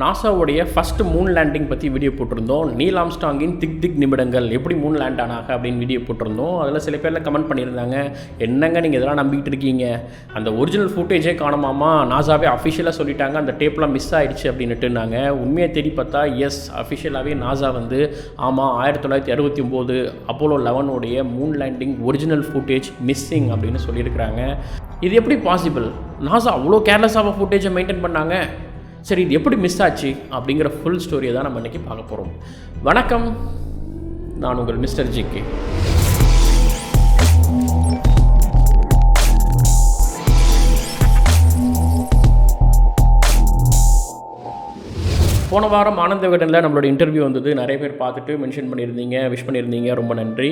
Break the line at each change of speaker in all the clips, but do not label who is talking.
நாசாவுடைய first moon landing பற்றி video போட்டிருந்தோம். Neil ஆம்ஸ்டாங்கின் திக் திக் நிமிடங்கள் எப்படி மூன் லேண்ட் ஆனாங்க அப்படின்னு வீடியோ போட்டிருந்தோம். அதில் சில பேரில் கமெண்ட் பண்ணியிருந்தாங்க. என்னங்க நீங்கள் இதெல்லாம் நம்பிக்கிட்டு இருக்கீங்க? அந்த ஒரிஜினல் ஃபுட்டேஜே காணுமாமா? நாசாவே அஃபிஷியலாக சொல்லிட்டாங்க அந்த டேப்லாம் மிஸ் ஆகிடுச்சு அப்படின்னுட்டுனாங்க. உண்மையை தேடி பார்த்தா எஸ் அஃபிஷியலாகவே நாசா வந்து ஆமாம் ஆயிரத்தி தொள்ளாயிரத்தி அறுபத்தி ஒம்போது Apollo லெவனுடைய moon landing original footage missing அப்படின்னு சொல்லியிருக்கிறாங்க. இது எப்படி பாசிபிள் நாசா அவ்வளோ கேர்லெஸ்ஸாக ஃபுட்டேஜை மெயின்டைன் பண்ணாங்க. சரி இது எப்படி மிஸ் ஆச்சு அப்படிங்கிற ஃபுல் ஸ்டோரியை தான் நம்ம இன்றைக்கி பார்க்க போகிறோம் வணக்கம். நான் உங்கள் மிஸ்டர் ஜிகே போன வாரம் ஆனந்த விகடனில் நம்மளோட இன்டர்வியூ வந்தது. நிறைய பேர் பார்த்துட்டு மென்ஷன் பண்ணியிருந்தீங்க விஷ் பண்ணியிருந்தீங்க ரொம்ப நன்றி.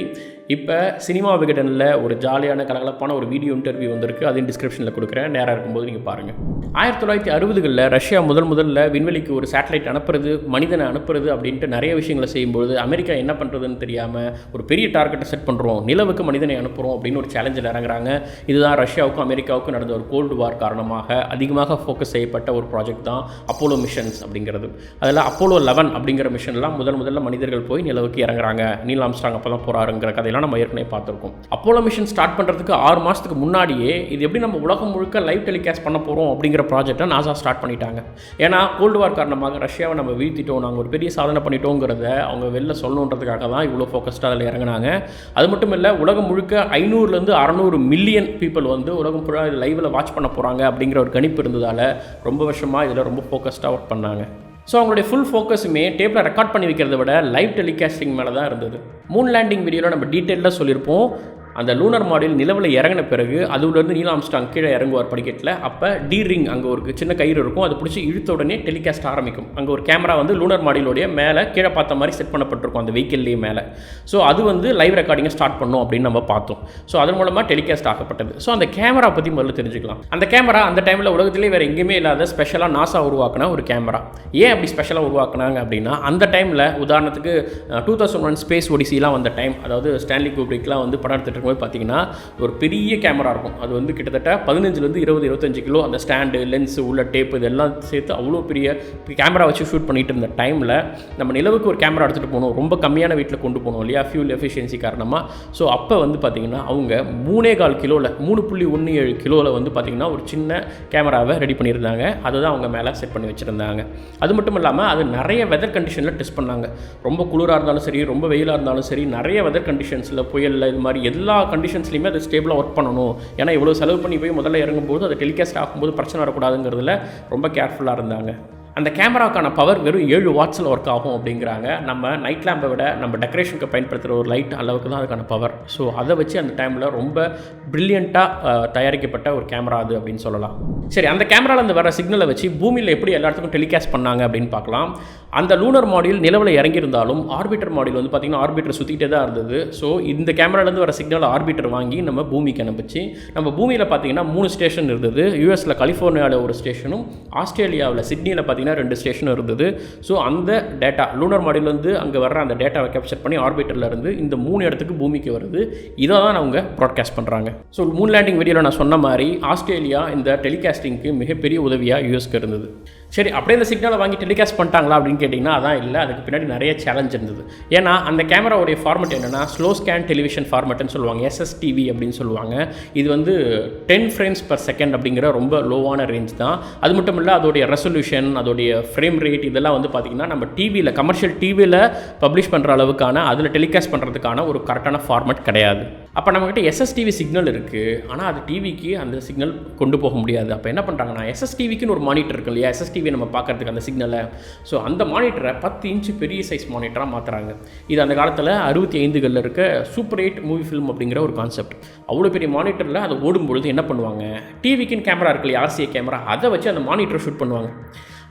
இப்போ சினிமா விகடனில் ஒரு ஜாலியான கலகலப்பான ஒரு வீடியோ இன்டர்வியூ வந்திருக்கு. அதையும் டிஸ்கிரிப்ஷனில் கொடுக்குறேன். நேராக இருக்கும்போது நீங்கள் பாருங்கள் ஆயிரத்தி தொள்ளாயிரத்தி அறுபதுகளில் ரஷ்யா முதல் முதல்ல விண்வெளிக்கு ஒரு சேட்டலைட் அனுப்புறது மனிதனை அனுப்புறது அப்படின்ட்டு நிறைய விஷயங்களை செய்யும்போது அமெரிக்கா என்ன பண்ணுறதுன்னு தெரியாமல் ஒரு பெரிய டார்கெட்டை செட் பண்ணுறோம் நிலவுக்கு மனிதனை அனுப்புகிறோம் அப்படின்னு ஒரு சேலஞ்சில் இறங்குறாங்க. இதுதான் ரஷ்யாவுக்கும் அமெரிக்காவுக்கும் நடந்த ஒரு கோல்டு வார் காரணமாக அதிகமாக ஃபோக்கஸ் செய்யப்பட்ட ஒரு ப்ராஜெக்ட் தான் அப்போலோ மிஷன்ஸ் அப்படிங்கிறது. அதில் அப்போலோ லெவன் அப்படிங்கிற மிஷன்லாம் முதல் முதல்ல மனிதர்கள் போய் நிலவுக்கு இறங்குறாங்க. நீல் ஆம்ஸ்டாங் அப்போ தான் போகிறாருங்கிற கதையெல்லாம் நம்ம ஏற்கனவே பார்த்துருக்கோம். அப்போலோ மிஷன் ஸ்டார்ட் பண்ணுறதுக்கு ஆறு மாதத்துக்கு முன்னாடியே இது எப்படி நம்ம உலகம் முழுக்க லைவ் டெலிகாஸ்ட் பண்ண போகிறோம் அப்படிங்கிற ப்ராஜெக்டை நாசா ஸ்டார்ட் பண்ணிட்டாங்க. ஏன்னா கோல்டு வார் காரணமாக ரஷ்யாவை நம்ம வீழ்த்திட்டோம் நாங்கள் ஒரு பெரிய சாதனை பண்ணிட்டோங்கிறத அவங்க வெளில சொல்லணுன்றதுக்காக தான் இவ்வளோ ஃபோக்கஸ்டாக அதில் இறங்குனாங்க. அது மட்டும் இல்லை உலகம் முழுக்க ஐநூறுலேருந்து அறநூறு மில்லியன் பீப்புள் வந்து உலகம் ஃபுல்லாக இது லைவில் வாட்ச் பண்ண போகிறாங்க அப்படிங்கிற ஒரு கணிப்பு இருந்ததால் ரொம்ப வருஷமாக இதில் ரொம்ப ஃபோக்கஸ்டாக ஒர்க் பண்ணாங்க. ஸோ அவங்களுடைய ஃபுல் ஃபோக்கஸுமே டேப்பில் ரெக்கார்ட் பண்ணி வைக்கிறத விட லைவ் டெலிகாஸ்டிங் மேலே தான் இருந்தது. மூன் லேண்டிங் வீடியோவில் நம்ம டீட்டெயிலாக சொல்லியிருப்போம். அந்த லூனர் மாடியில் நிலவில் இறங்கின பிறகு அதுலேருந்து நீலாம் ஆம்ஸ்டாங் கீழே இறங்குவார் படிக்கட்டில். அப்போ டி ரிங் அங்கே ஒரு சின்ன கயிறு இருக்கும். அதை பிடிச்சி இழுத்த உடனே டெலிகாஸ்ட் ஆரம்பிக்கும். அங்கே ஒரு கேமரா வந்து லூனர் மாடியிலுடைய மேலே கீழே பார்த்த மாதிரி செட் பண்ணப்பட்டிருக்கும் அந்த வெஹிக்கிள்லேயே மேலே. ஸோ அது வந்து லைவ் ரெக்கார்டிங்கை ஸ்டார்ட் பண்ணும் அப்படின்னு நம்ம பார்த்தோம். ஸோ அதன் மூலமாக டெலிகாஸ்ட் ஆகப்பட்டது ஸோ அந்த கேமரா பற்றி முதல்ல தெரிஞ்சுக்கலாம். அந்த கேமரா அந்த டைமில் உலகத்திலே வேறு எங்கேயுமே இல்லாத ஸ்பெஷலாக நாசா உருவாக்கின ஒரு கேமரா ஏன் அப்படி ஸ்பெஷலாக உருவாக்குனாங்க அப்படின்னா அந்த டைமில் உதாரணத்துக்கு டூ தௌசண்ட் ஒன் ஸ்பேஸ் ஒடிசிலாம் வந்த டைம் அதாவது ஸ்டான்லி கூப்ரிக்லாம் வந்து படம் எடுத்துகிட்டு போய் பார்த்தீங்கன்னா ஒரு பெரிய கேமரா இருக்கும். அது வந்து கிட்டத்தட்ட பதினஞ்சுலேருந்து இருபது இருபத்தஞ்சு கிலோ அந்த ஸ்டாண்டு லென்ஸு உள்ள டேப் இதெல்லாம் சேர்த்து அவ்வளோ பெரிய கேமரா வச்சு ஷூட் பண்ணிட்டு இருந்த டைமில் நம்ம நிலவுக்கு ஒரு கேமரா எடுத்துகிட்டு போகணும் ரொம்ப கம்மியான வீட்டில் கொண்டு போகணும் இல்லையா? ஃபியூல் எஃபிஷியன்சி காரணமாக ஸோ அப்போ வந்து பார்த்திங்கன்னா அவங்க மூணே கால் கிலோவில் மூணு புள்ளி ஒன்று ஏழு கிலோவில் வந்து பார்த்திங்கன்னா ஒரு சின்ன கேமராவை ரெடி பண்ணியிருந்தாங்க. அதை தான் அவங்க மேலே செட் பண்ணி வச்சுருந்தாங்க. அது மட்டும் இல்லாமல் அது நிறைய வெதர் கண்டிஷனில் டெஸ்ட் பண்ணாங்க. ரொம்ப குளிராக இருந்தாலும் சரி ரொம்ப வெயிலாக இருந்தாலும் சரி நிறைய வெதர் கண்டிஷன்ஸில் புயலில் இது மாதிரி எல்லா எல்லா கண்டிஷன்ஸ்லையுமே அது ஸ்டேபிளாக ஒர்க் பண்ணணும். ஏன்னா இவ்வளோ செலவு பண்ணி போய் முதல்ல இறங்கும்போது அது டெலிகாஸ்ட் ஆகும்போது பிரச்சனை வரக்கூடாதுங்கிறதுல ரொம்ப கேர்ஃபுல்லாக இருந்தாங்க. அந்த கேமராக்கான பவர் வெறும் ஏழு வாட்ஸில் ஒர்க் ஆகும் அப்படிங்கிறாங்க. நம்ம நைட் லேம்பை விட நம்ம டெக்கரேஷனுக்கு பயன்படுத்துகிற ஒரு லைட் அளவுக்கு தான் அதுக்கான பவர் ஸோ அதை வச்சு அந்த டைமில் ரொம்ப ப்ரில்லியண்ட்டாக தயாரிக்கப்பட்ட ஒரு கேமரா அது அப்படின்னு சொல்லலாம். சரி அந்த கேமராலேருந்து வர சிக்னலை வச்சு பூமியில் எப்படி எல்லாத்துக்கும் டெலிகாஸ்ட் பண்ணாங்க அப்படின்னு பார்க்கலாம். அந்த லூனர் மாடியூல் நிலவில் இறங்கியிருந்தாலும் ஆர்பிட்டர் மாடியூல் வந்து பார்த்திங்கன்னா ஆர்பிட்டர் சுற்றிக்கிட்டே தான் இருந்தது. ஸோ இந்த கேமராலேருந்து வர சிக்னல் ஆர்பிட்டர் வாங்கி நம்ம பூமிக்கு அனுப்பிச்சு நம்ம பூமியில் பார்த்தீங்கன்னா மூணு ஸ்டேஷன் இருந்தது. யூஎஸில் கலிஃபோர்னியாவில் ஒரு ஸ்டேஷனும் ஆஸ்திரேலியாவில் சிட்னியில் பார்த்தீங்கன்னா ரெண்டு ஸ்டேஷனும் இருந்தது. ஸோ அந்த டேட்டா லூனர் மாடியிலேருந்து அங்கே வர்ற அந்த டேட்டாவை கேப்சர் பண்ணி ஆர்பிட்டரில் இருந்து இந்த மூணு இடத்துக்கு பூமிக்கு வருது. இதை தான் அவங்க ப்ராட்காஸ்ட் பண்ணுறாங்க ஸோ மூன் லேண்டிங் வீடியோவில் நான் சொன்ன மாதிரி ஆஸ்திரேலியா இந்த டெலிகாஸ்டிங்க்கு மிகப்பெரிய உதவியாக யூஎஸ்க்கு இருந்தது. சரி அப்படியே இந்த சிக்னலை வாங்கி டெலிகாஸ்ட் பண்ணிட்டாங்களா அப்படின்னு கேட்டிங்கன்னா அதான் இல்லை. அதுக்கு பின்னாடி நிறைய சேலஞ்ச் இருந்தது. ஏன்னா அந்த கேமராவுடைய ஃபார்மெட் என்னென்னா ஸ்லோ ஸ்கேன் டெலிவிஷன் ஃபார்மெட்னு சொல்லுவாங்க. எஸ்எஸ்டிவி அப்படின்னு சொல்லுவாங்க. இது வந்து டென் ஃப்ரேம்ஸ் பர் செகண்ட் அப்படிங்கிற ரொம்ப லோவான ரேஞ்ச் தான். அது மட்டும் இல்லை அதோடைய ரெசல்யூஷன் அதோடைய ஃப்ரேம் ரேட் இதெல்லாம் வந்து பார்த்திங்கன்னா நம்ம டிவியில் கமர்ஷியல் டிவியில் பப்ளிஷ் பண்ணுற அளவுக்கான அதில் டெலிகாஸ்ட் பண்ணுறதுக்கான ஒரு கரெக்டான ஃபார்மெட் கிடையாது. அப்போ நம்மக்கிட்ட எஸ்எஸ்டிவி சிக்னல் இருக்குது ஆனால் அது டிவிக்கு அந்த சிக்னல் கொண்டு போக முடியாது. அப்போ என்ன பண்ணுறாங்கன்னா எஸ்எஸ்டிவிக்குன்னு ஒரு மானிட்டர் இருக்கு இல்லையா? டிவி நம்ம பார்க்கறதுக்கு அந்த சிக்னலை ஸோ அந்த மானிட்டரை பத்து இன்ச்சு பெரிய சைஸ் மானிட்டராக மாற்றுறாங்க இது அந்த காலத்தில் அறுபத்தி ஐந்துகளில் இருக்க சூப்பர் எயிட் மூவி ஃபிலிம் அப்படிங்கிற ஒரு கான்செப்ட் அவ்வளோ பெரிய மானிட்டரில் அதை ஓடும்பொழுது என்ன பண்ணுவாங்க? டிவிக்குன்னு கேமரா இருக்கு இல்லையா? ஆர்சிஏ கேமரா அதை வச்சு அந்த மானிட்டரை ஷூட் பண்ணுவாங்க.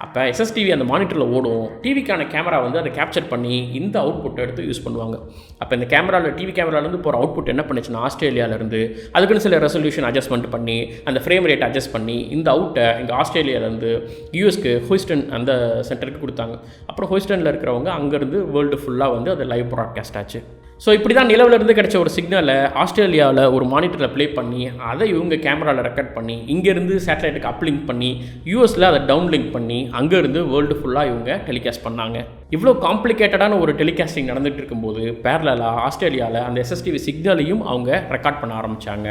அப்போ எஸ்எஸ்டிவி அந்த மானிட்டரில் ஓடும். டிவிக்கான கேமரா வந்து அதை கேப்சர் பண்ணி இந்த அவுட்புட்டை எடுத்து யூஸ் பண்ணுவாங்க. அப்போ இந்த கேமராவில் டிவி கேமராலேருந்து போகிற அவுட்புட் என்ன பண்ணுச்சுன்னா ஆஸ்திரேலியாவிலேருந்து அதுக்குன்னு சில ரெசல்யூஷன் அட்ஜஸ்ட்மெண்ட் பண்ணி அந்த ஃப்ரேம் ரேட் அட்ஜஸ்ட் பண்ணி இந்த அவுட்டை இங்கே ஆஸ்திரேலியாவிலேருந்து யூஎஸ்க்கு ஹூஸ்டன் அந்த சென்டருக்கு கொடுத்தாங்க. அப்புறம் ஹூஸ்டனில் இருக்கிறவங்க அங்கேருந்து வேர்ல்டு ஃபுல்லாக வந்து அது லைவ் ப்ராட்காஸ்ட் ஆச்சு. ஸோ இப்படி தான் நிலவிலிருந்து கிடைச்ச ஒரு சிக்னலை ஆஸ்திரேலியாவில் ஒரு மானிட்டரில் ப்ளே பண்ணி அதை இவங்க கேமராவில் ரெக்கார்ட் பண்ணி இங்கேருந்து சேட்டலைட்டுக்கு அப்லிங்க் பண்ணி யூஎஸில் அதை டவுன்லிங்க் பண்ணி அங்கேருந்து வேர்ல்டு ஃபுல்லாக இவங்க டெலிகாஸ்ட் பண்ணாங்க. இவ்வளோ காம்ப்ளிகேட்டடான ஒரு டெலிகாஸ்டிங் நடந்துகிட்டு இருக்கும்போது பேரலாக ஆஸ்திரேலியாவில் அந்த எஸ்எஸ்டிவி சிக்னலையும் அவங்க ரெக்கார்ட் பண்ண ஆரம்பித்தாங்க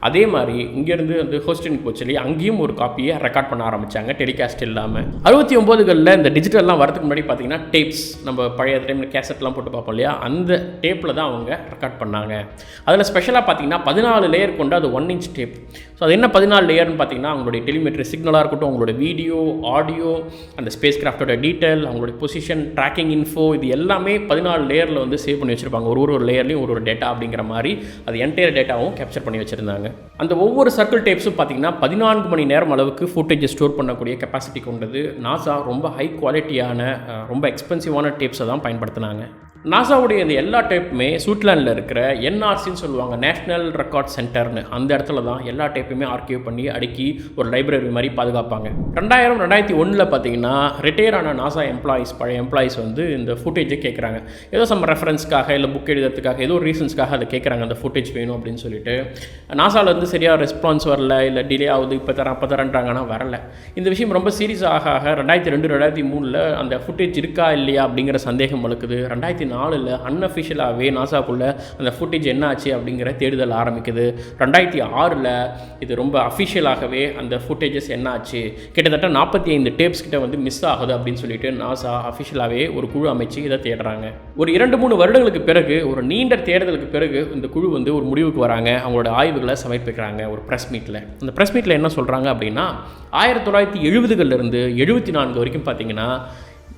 அதே மாதிரி இங்கேருந்து வந்து ஹோஸ்டின் போச்சலி அங்கேயும் ஒரு காப்பியை ரெக்கார்ட் பண்ண ஆரம்பித்தாங்க டெலிகாஸ்ட் இல்லாமல் அறுபத்தி ஒம்போதுகளில் இந்த டிஜிட்டல்லாம் வரதுக்கு முன்னாடி பார்த்தீங்கன்னா டேப்ஸ் நம்ம பழைய டைமில் கேசட்லாம் போட்டு பார்ப்போம் இல்லையா? அந்த டேப்பில் தான் அவங்க ரெக்கார்ட் பண்ணாங்க. அதில் ஸ்பெஷலாக பார்த்தீங்கன்னா பதினாலு லேயர் கொண்டு அது ஒன் இன்ச் டேப் ஸோ அது என்ன பதினாலு லேயர்னு பார்த்தீங்கன்னா அவங்களுடைய டெலிமெட்ரி சிக்னலாக இருக்கட்டும் அவங்களோட வீடியோ ஆடியோ அந்த ஸ்பேஸ் கிராஃப்டோட டீட்டெயில் அவங்களுடைய பொசிஷன் ட்ராக்கிங் இன்ஃபோ இது எல்லாமே பதினாலு லேயரில் வந்து சேவ் பண்ணி வச்சுருப்பாங்க. ஒரு ஒரு லேயர்லையும் ஒரு ஒரு டேட்டா அப்படிங்கிற மாதிரி அது என்டையர் டேட்டாவும் கேப்சர் பண்ணி வச்சுருந்தாங்க. அந்த ஒவ்வொரு சர்க்கிள் டேப்ஸும் பார்த்தீங்கன்னா பதினான்கு மணி நேரம் அளவுக்கு ஃபுட்டேஜ் ஸ்டோர் பண்ணக்கூடிய கெப்பாசிட்டி கொண்டது. நாசா ரொம்ப ஹை குவாலிட்டியான ரொம்ப எக்ஸ்பென்சிவான டேப்ஸை தான் பயன்படுத்தினாங்க. நாசாவுடைய இந்த எல்லா டைப்புமே சுவிட்சர்லாண்டில் இருக்கிற என்ஆர்சின்னு சொல்லுவாங்க நேஷ்னல் ரெக்கார்ட் சென்டர்னு அந்த இடத்துல தான் எல்லா டைப்புமே ஆர்கியூ பண்ணி அடுக்கி ஒரு லைப்ரரி மாதிரி பாதுகாப்பாங்க. ரெண்டாயிரம் ரெண்டாயிரத்தி ஒன்றில் பார்த்தீங்கன்னா ரிட்டையர் ஆன நாசா எம்ப்ளாயீஸ் பழைய எம்ப்ளாயீஸ் வந்து இந்த ஃபுட்டேஜை கேட்குறாங்க ஏதோ சம் ரெஃபரன்ஸ்க்காக இல்லை புக் எழுதுறதுக்காக ஏதோ ரீசன்ஸ்க்காக அதை கேட்குறாங்க அந்த ஃபுட்டேஜ் வேணும் அப்படின்னு சொல்லிட்டு. நாசாவில் வந்து சரியாக ரெஸ்பான்ஸ் வரல இல்லை டிலே ஆகுது இப்போ தரேன் அப்போ தரேன்றாங்கன்னா வரல. இந்த விஷயம் ரொம்ப சீரியஸ் ஆக ஆக ரெண்டாயிரத்தி ரெண்டு ரெண்டாயிரத்தி மூணில் அந்த ஃபுட்டேஜ் இருக்கா இல்லையா அப்படிங்கிற சந்தேகம் வளர்க்குது. ரெண்டாயிரத்தி நாலில் அன்அஃபிஷியலாகவே நாசாக்குள்ளே அந்த ஃபுட்டேஜ் என்ன ஆச்சு அப்படிங்கிற தேடுதல் ஆரம்பிக்குது. ரெண்டாயிரத்தி ஆறில் இது ரொம்ப அஃபிஷியலாகவே அந்த ஃபுட்டேஜஸ் என்ன ஆச்சு கிட்டத்தட்ட நாற்பத்தி ஐந்து டேப்ஸ் கிட்ட வந்து மிஸ் ஆகுது அப்படின்னு சொல்லிட்டு நாசா அஃபிஷியலாகவே ஒரு குழு அமைச்சு இதை தேடுறாங்க. ஒரு இரண்டு மூணு வருடங்களுக்கு பிறகு ஒரு நீண்ட தேடுதலுக்கு பிறகு இந்த குழு வந்து ஒரு முடிவுக்கு வராங்க. அவங்களோட ஆய்வுகளை சமர்ப்பிக்கிறாங்க ஒரு ப்ரெஸ் மீட்டில் அந்த ப்ரெஸ் மீட்டில் என்ன சொல்கிறாங்க அப்படின்னா ஆயிரத்தி தொள்ளாயிரத்தி எழுபதுகள்லேருந்து எழுபத்தி நான்கு வரைக்கும் பார்த்தீங்கன்னா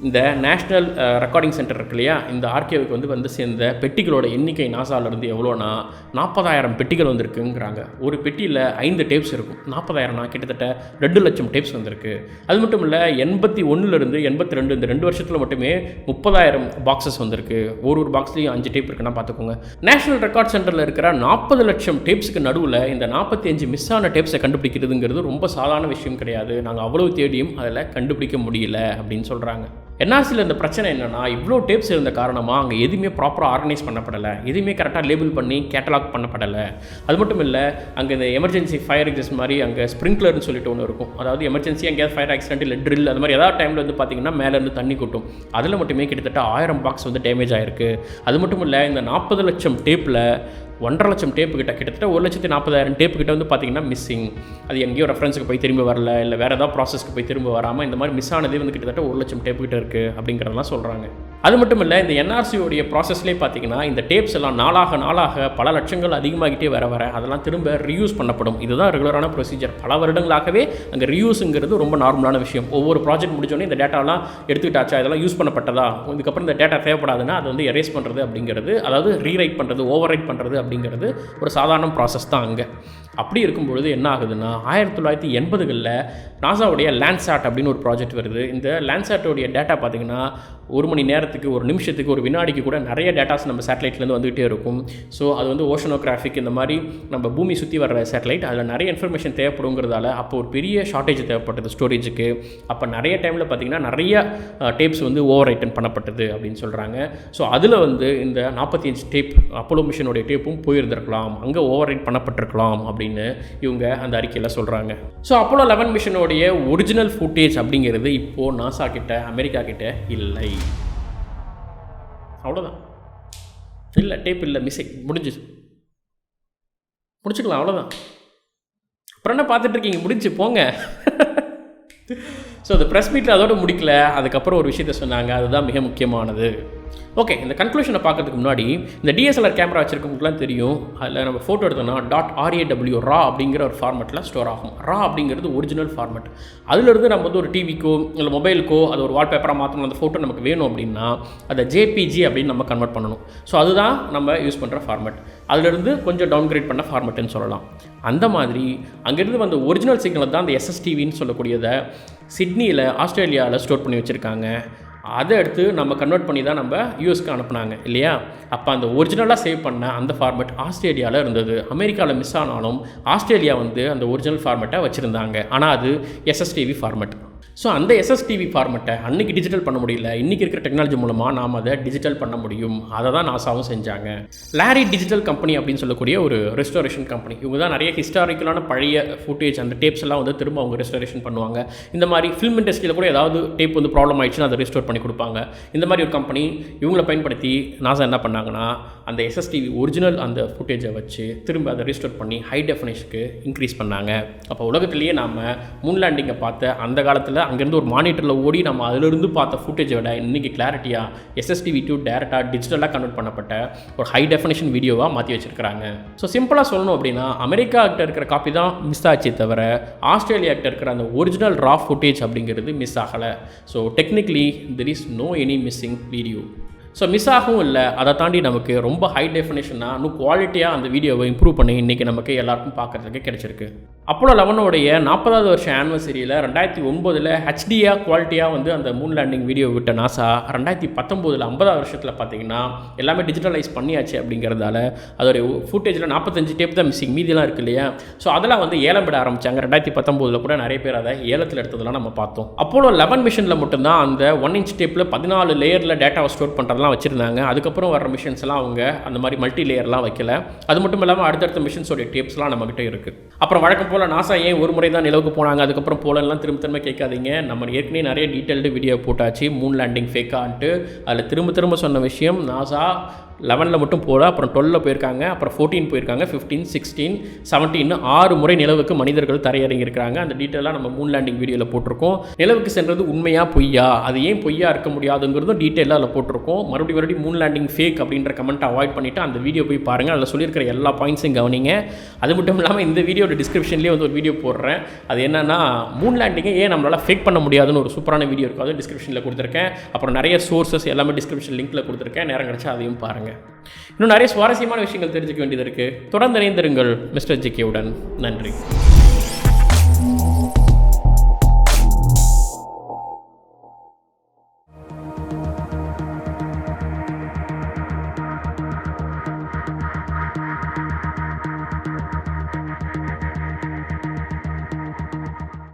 இந்த நேஷ்னல் ரெக்கார்டிங் சென்டர் இருக்கு இல்லையா? இந்த ஆர்கேவுக்கு வந்து வந்து சேர்ந்த பெட்டிகளோட எண்ணிக்கை நாசாலேருந்து எவ்வளோனா நாற்பதாயிரம் பெட்டிகள் வந்திருக்குங்கிறாங்க. ஒரு பெட்டியில் ஐந்து டேப்ஸ் இருக்கும். நாற்பதாயிரம்னா கிட்டத்தட்ட ரெண்டு லட்சம் டேப்ஸ் வந்திருக்கு. அது மட்டும் இல்லை எண்பத்தி ஒன்றுலேருந்து எண்பத்தி ரெண்டு இந்த ரெண்டு வருஷத்தில் மட்டுமே முப்பதாயிரம் பாக்ஸஸ் வந்திருக்கு. ஒரு ஒரு பாக்ஸ்லேயும் அஞ்சு டேப் இருக்குன்னா பார்த்துக்கோங்க நேஷனல் ரெக்கார்ட் சென்டரில் இருக்கிற நாற்பது லட்சம் டேப்ஸுக்கு நடுவில் இந்த நாற்பத்தி அஞ்சு மிஸ் ஆன டேப்ஸை கண்டுபிடிக்கிறதுங்கிறது ரொம்ப சாதாரண விஷயம் கிடையாது. நாங்கள் அவ்வளவு தேடியும் அதில் கண்டுபிடிக்க முடியல அப்படின்னு சொல்கிறாங்க என்ஆர்சியில் இந்த பிரச்சனை என்னென்னா இவ்வளோ டேப்ஸ் இருந்த காரணமாக அங்கே எதுவுமே ப்ராப்பராக ஆர்கனைஸ் பண்ணப்படலை. எதுவுமே கரெக்டாக லேபிள் பண்ணி கேட்டலாக் பண்ணப்படலை. அது மட்டும் இல்லை அங்கே இந்த எமர்ஜென்சி ஃபயர் எக்ஸஸ் மாதிரி அங்கே ஸ்ப்ரிங்க்லர்னு சொல்லிட்டு ஒன்று இருக்கும். அதாவது எமர்ஜென்சி எங்கேயாவது ஃபயர் ஆக்சிடென்ட் இல்லை ட்ரில் அது மாதிரி ஏதாவது டைமில் வந்து பார்த்தீங்கன்னா மேலேருந்து தண்ணி கொட்டும். அதில் மட்டுமே கிட்டத்தட்ட ஆயிரம் பாக்ஸ் வந்து டேமேஜ் ஆகிருக்கு அது மட்டும் இல்லை இந்த நாற்பது லட்சம் டேப்பில் ஒன்றரை லட்சம் டேப்பு கிட்ட கிட்டத்தட்ட ஒரு லட்சத்தி நாற்பதாயிரம் டேப்பு கிட்ட வந்து பார்த்தீங்கன்னா மிஸ்ஸிங் அது எங்கேயோ ரெஃபரன்ஸுக்கு போய் திரும்ப வரல இல்லை வேறு ஏதாவது ப்ராசஸ்க்கு போய் திரும்ப வராமல் இந்த மாதிரி மிஸ் ஆனதே வந்து கிட்டத்தட்ட ஒரு லட்சம் டேப்பு கிட்ட இருக்குது அப்படிங்கிறதெல்லாம் சொல்கிறாங்க அது மட்டும் இல்லை இந்த என்ஆர்சியோடைய ப்ராசஸ்லேயே பார்த்தீங்கன்னா இந்த டேப்ஸ் எல்லாம் நாளாக நாளாக பல லட்சங்கள் அதிகமாகிட்டே வர வர அதெல்லாம் திரும்ப ரீயூஸ் பண்ணப்படும். இதுதான் ரெகுலரான ப்ரொசீஜர் பல வருடங்களாகவே அங்கே ரீயூஸுங்கிறது ரொம்ப நார்மலான விஷயம். ஒவ்வொரு ப்ராஜெக்ட் முடிஞ்சோடனே இந்த டேட்டாலாம் எடுத்துக்கிட்டாச்சா இதெல்லாம் யூஸ் பண்ணப்பட்டதா? இதுக்கப்புறம் இந்த டேட்டா தேவைப்படாதுன்னா அதை வந்து எரேஸ் பண்ணுறது அப்படிங்கிறது அதாவது ரீரைட் பண்ணுறது ஓவர் ரைட் பண்ணுறது அப்படிங்கிறது ஒரு சாதாரண ப்ராசஸ் தான் அங்கே. அப்படி இருக்கும்பொழுது என்ன ஆகுதுன்னா ஆயிரத்தி தொள்ளாயிரத்தி எண்பதுகளில் நாசாவுடைய லேண்ட்சாட் அப்படின்னு ஒரு ப்ராஜெக்ட் வருது. இந்த லேண்ட்சாட்டோடைய டேட்டா பார்த்திங்கன்னா ஒரு மணி நேரத்துக்கு ஒரு நிமிஷத்துக்கு ஒரு வினாடிக்கு கூட நிறைய டேட்டாஸ் நம்ம சேட்டலைட்லேருந்து வந்துகிட்டே இருக்கும். ஸோ அது வந்து ஓஷனோகிராஃபிக் இந்த மாதிரி நம்ம பூமி சுற்றி வர்ற சேட்டலைட் அதில் நிறைய இன்ஃபர்மேஷன் தேவைப்படுங்கிறதால அப்போ ஒரு பெரிய ஷார்ட்டேஜ் தேவைப்பட்டது ஸ்டோரேஜுக்கு அப்போ நிறைய டைமில் பார்த்தீங்கன்னா நிறைய டேப்ஸ் வந்து ஓவர் ரைட்டன் பண்ணப்பட்டது அப்படின்னு சொல்கிறாங்க ஸோ அதில் வந்து இந்த நாற்பத்தி அஞ்சு டேப் அப்போலோ மிஷனுடைய டேப்பும் போயிருந்திருக்கலாம். அங்கே ஓவர் ரைட் பண்ணப்பட்டிருக்கலாம் அப்படின்னு இவங்க அந்த அறிக்கையில் சொல்கிறாங்க ஸோ அப்போலோ லெவன் மிஷனுடைய ஒரிஜினல் ஃபுட்டேஜ் அப்படிங்கிறது இப்போது நாசா கிட்ட அமெரிக்கா கிட்ட இல்லை. அவ்வளோதான் இல்லை டேப் இல்லை மிஸ்ஸிங் முடிஞ்சுச்சு. முடிச்சுக்கலாம் அவ்வளோதான் அப்புறம் என்ன பார்த்துட்ருக்கீங்க முடிஞ்சு போங்க. ஸோ அந்த ப்ரெஸ் மீட்டில் அதோட முடிக்கல. அதுக்கப்புறம் ஒரு விஷயத்த சொன்னாங்க. அதுதான் மிக முக்கியமானது. ஓகே இந்த கன்க்ளூஷனை பார்க்கறதுக்கு முன்னாடி இந்த டிஎஸ்எல்ஆர் கேமரா வச்சிருக்கவங்களுக்குலாம் தெரியும். அதில் நம்ம ஃபோட்டோ எடுத்தோம்னா டாட் ஆர்ஏடபிள்யூ ரா அப்படிங்கிற ஒரு ஃபார்மெட்டில் ஸ்டோர் ஆகும். ரா அப்படிங்கிறது ஒரிஜினல் ஃபார்மெட் அதிலிருந்து நம்ம வந்து ஒரு டிவிக்கோ இல்லை மொபைலுக்கோ அது ஒரு வால்பேப்பராக மாற்றணும் அந்த ஃபோட்டோ நமக்கு வேணும் அப்படின்னா அதை ஜேபிஜி அப்படின்னு நம்ம கன்வெர்ட் பண்ணணும். ஸோ அதுதான் நம்ம யூஸ் பண்ணுற ஃபார்மெட் அதிலிருந்து கொஞ்சம் டவுன்கிரேட் பண்ண ஃபார்மெட்டுன்னு சொல்லலாம். அந்த மாதிரி அங்கேருந்து வந்த ஒரிஜினல் சிக்னல் தான் அந்த எஸ்எஸ்டிவின்னு சொல்லக்கூடியதை சிட்னியில் ஆஸ்திரேலியாவில் ஸ்டோர் பண்ணி வச்சுருக்காங்க. அதை எடுத்து நம்ம கன்வெர்ட் பண்ணி தான் நம்ம யூஎஸ்க்கு அனுப்புனாங்க இல்லையா? அப்போ அந்த ஒரிஜினலாக சேவ் பண்ண அந்த ஃபார்மெட் ஆஸ்திரேலியாவில் இருந்தது. அமெரிக்காவில் மிஸ் ஆனாலும் ஆஸ்திரேலியா வந்து அந்த ஒரிஜினல் ஃபார்மெட்டை வச்சுருந்தாங்க. ஆனால் அது எஸ்எஸ்டிவி ஃபார்மெட் ஸோ அந்த எஸ்எஸ்டிவி ஃபார்மெட்டை அன்னைக்கு டிஜிட்டல் பண்ண முடியல. இன்றைக்கி இருக்கிற டெக்னாலஜி மூலமாக நாம் அதை டிஜிட்டல் பண்ண முடியும். அதை தான் நாசாவும் செஞ்சாங்க. லாரி டிஜிட்டல் கம்பெனி அப்படின்னு சொல்லக்கூடிய ஒரு ரெஸ்டாரேஷன் கம்பெனி இவங்க தான் நிறைய ஹிஸ்டாரிக்கலான பழைய ஃபுட்டேஜ் அந்த டேப்ஸ் எல்லாம் வந்து திரும்ப அவங்க ரெஸ்டாரேஷன் பண்ணுவாங்க. இந்த மாதிரி ஃபிலிம் இண்டஸ்ட்ரியில் கூட ஏதாவது டேப் வந்து ப்ராப்ளம் ஆயிடுச்சுன்னா அதை ரெஸ்டோர் பண்ணி கொடுப்பாங்க. இந்த மாதிரி ஒரு கம்பெனி இவங்களை பயன்படுத்தி நாசா என்ன பண்ணாங்கன்னா அந்த எஸ்எஸ்டிவி ஒரிஜினல் அந்த ஃபுட்டேஜை வச்சு திரும்ப அதை ரெஸ்டோர் பண்ணி ஹை டெஃபினேஷனுக்கு இன்க்ரீஸ் பண்ணாங்க. அப்போ உலகத்திலேயே நாம் மூன் லேண்டிங்கை பார்த்த அந்த காலத்தில் அங்கேருந்து ஒரு மானிட்டரில் ஓடி நம்ம அதிலிருந்து பார்த்த ஃபுட்டேஜை விட இன்றைக்கி கிளாரிட்டியாக எஸ்எஸ்டிவி டூ டேரெக்டாக டிஜிட்டலாக கன்வெர்ட் பண்ணப்பட்ட ஒரு ஹை டெஃபினேஷன் வீடியோவாக மாற்றி வச்சுருக்காங்க ஸோ சிம்பிளாக சொல்லணும் அப்படின்னா அமெரிக்கா கிட்ட இருக்கிற காப்பி தான் மிஸ் ஆச்சே தவிர ஆஸ்திரேலியா கிட்ட இருக்கிற அந்த ஒரிஜினல் ரா ஃபுட்டேஜ் அப்படிங்கிறது மிஸ் ஆகலை. So technically there is no any missing video so miss ஆகவும் இல்லை அதை தாண்டி நமக்கு ரொம்ப ஹை டெஃபினேஷனாக இன்னும் குவாலிட்டியாக அந்த வீடியோவை இம்ப்ரூவ் பண்ணி இன்றைக்கி நமக்கு எல்லாருக்கும் பார்க்குறதுக்கு கிடச்சிருக்கு. அப்போலோ லெவனோடைய நாற்பதாவது வருஷம் ஆனிவர்சரியில் ரெண்டாயிரத்தி ஒம்போதில் ஹெச்டியாக குவாலிட்டியாக வந்து அந்த மூன் லேண்டிங் வீடியோ விட்ட நாசா ரெண்டாயிரத்தி பத்தொம்போதில் ஐம்பதாவது வருஷத்தில் பார்த்தீங்கன்னா எல்லாமே டிஜிட்டலைஸ் பண்ணியாச்சு அப்படிங்கிறதால அதோடைய ஃபுட்டேஜில் நாற்பத்தஞ்சு டேப் தான் மிஸ்ஸிங் மீதிலாம் இருக்கு இல்லையா? ஸோ அதெல்லாம் வந்து ஏலம் விட ஆரம்பித்தாங்க ரெண்டாயிரத்தி பத்தொம்போதில் கூட நிறைய பேர் அதை ஏலத்தில் எடுத்ததெல்லாம் நம்ம பார்த்தோம். அப்போலோ லெவன் மிஷனில் மட்டும்தான் அந்த ஒன் இன்ச் டேப்பில் பதினாலு லேயரில் டேட்டாவை ஸ்டோர் பண்ணுறதுலாம் வச்சுருந்தாங்க. அதுக்கப்புறம் வர மிஷின்ஸ்லாம் அவங்க அந்த மாதிரி மல்டி லேயர்லாம் வைக்கல. அது மட்டும் இல்லாமல் அடுத்தடுத்த மிஷின்ஸோடைய டேப்ஸ்லாம் நம்மக்கிட்ட இருக்குது அப்புறம் வழக்கம் போல் நாசா ஏன் ஒரு முறை தான் நிலவுக்கு போனாங்க? அதுக்கப்புறம் போலெல்லாம் திரும்ப திரும்ப கேட்காதீங்க. நம்ம ஏற்கனவே நிறைய டீட்டெயில்டு வீடியோ போட்டாச்சு. மூன் லேண்டிங் ஃபேக்கான்ட்டு அதில் திரும்ப திரும்ப சொன்ன விஷயம் நாசா லெவனில் மட்டும் போகல அப்புறம் டுவெலில் போயிருக்காங்க. அப்புறம் ஃபோர்டீன் போயிருக்காங்க. ஃபிஃப்டீன் சிக்ஸ்டீன் செவன்டீன் ஆறு முறை நிலவுக்கு மனிதர்கள் தரையிறங்கி இருக்கிறாங்க அந்த டீட்டெயிலாக நம்ம மூன் லேண்டிங் வீடியோவில் போட்டிருக்கோம். நிலவுக்கு சென்றது உண்மையா பொய்யா? அது ஏன் பொய்யா இருக்க முடியாதுங்கிறதும் டீட்டெயிலாக அதில் போட்டிருக்கோம். மறுபடியும் மறுபடியும் மூன் லேண்டிங் ஃபேக் அப்படின்ற கமெண்ட் அவாய்ட் பண்ணிவிட்டு அந்த வீடியோ போய் பாருங்கள் அதில் சொல்லியிருக்கிற எல்லா பாயிண்ட்ஸையும் கவனிங்க. அது மட்டும் இல்லாமல் இந்த வீடியோட டிஸ்கிரிப்ஷன்லேயே வந்து ஒரு வீடியோ போடுறேன். அது என்னன்னா மூன் லேண்டிங்கை ஏன் நம்மளால் ஃபேக் பண்ண முடியாதுன்னு ஒரு சூப்பரான வீடியோ இருக்கும் அது டிஸ்கிரிப்ஷனில் கொடுத்துருக்கேன். அப்புறம் நிறைய சோர்சஸ் எல்லாமே டிஸ்கிரிப்ஷன் லிங்க்கில் கொடுத்துருக்கேன். நேரம் கிடச்சா அதையும் பாருங்கள் இன்னும் நிறைய சுவாரஸ்யமான விஷயங்கள் தெரிஞ்சுக்க வேண்டியது இருக்குது தொடர்ந்து இணைந்திருங்கள் மிஸ்டர் ஜிகேவுடன் நன்றி.